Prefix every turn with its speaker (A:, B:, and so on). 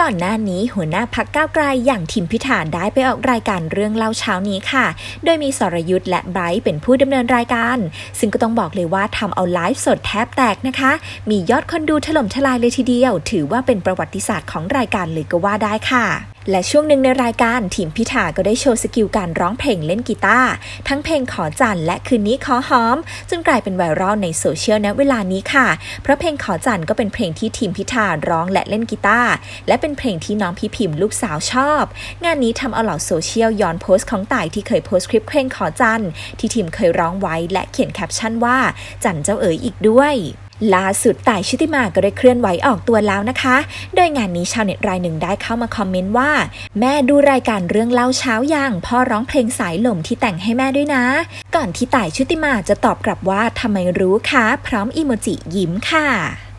A: ก่อนหน้านี้หัวหน้าพักก้าวไกลอย่างทิมพิธาได้ไปออกรายการเรื่องเล่าเช้านี้ค่ะ โดยมีสรยุทธ์และไบรท์เป็นผู้ดำเนินรายการ ซึ่งก็ต้องบอกเลยว่าทำเอาไลฟ์สดแทบแตกนะคะ มียอดคนดูถล่มทลายเลยทีเดียว ถือว่าเป็นประวัติศาสตร์ของรายการเลยก็ว่าได้ค่ะ และช่วงหนึ่งในรายการทีมพิธาก็ได้โชว์สกิลการร้องเพลงเล่นกีตาร์ทั้งเพลงขอจันและคืนนี้ขอหอม จนกลายเป็นไวรัลในโซเชียลณเวลานี้ค่ะ เพราะเพลงขอจันก็เป็นเพลงที่ทีมพิธาร้องและเล่นกีตาร์และเป็นเพลงที่น้องพี่พิมพ์ลูกสาวชอบ งานนี้ทำเอาเหล่าโซเชียลย้อนโพสต์ของต่ายที่เคยโพสต์คลิปเพลงขอจันที่ทีมเคยร้องไว้และเขียนแคปชั่นว่าจันเจ้าเอ๋ยอีกด้วย ล่าสุดต่ายชุติมาก็ได้เคลื่อนไหวออกตัวแล้วนะคะ โดยงานนี้ชาวเน็ตรายหนึ่งได้เข้ามาคอมเมนต์ว่า แม่ดูรายการเรื่องเล่าเช้ายางพ่อร้องเพลงสายลมที่แต่งให้แม่ด้วยนะ ก่อนที่ต่ายชุติมาจะตอบกลับว่าทำไมรู้คะพร้อมอีโมจิยิ้มค่ะ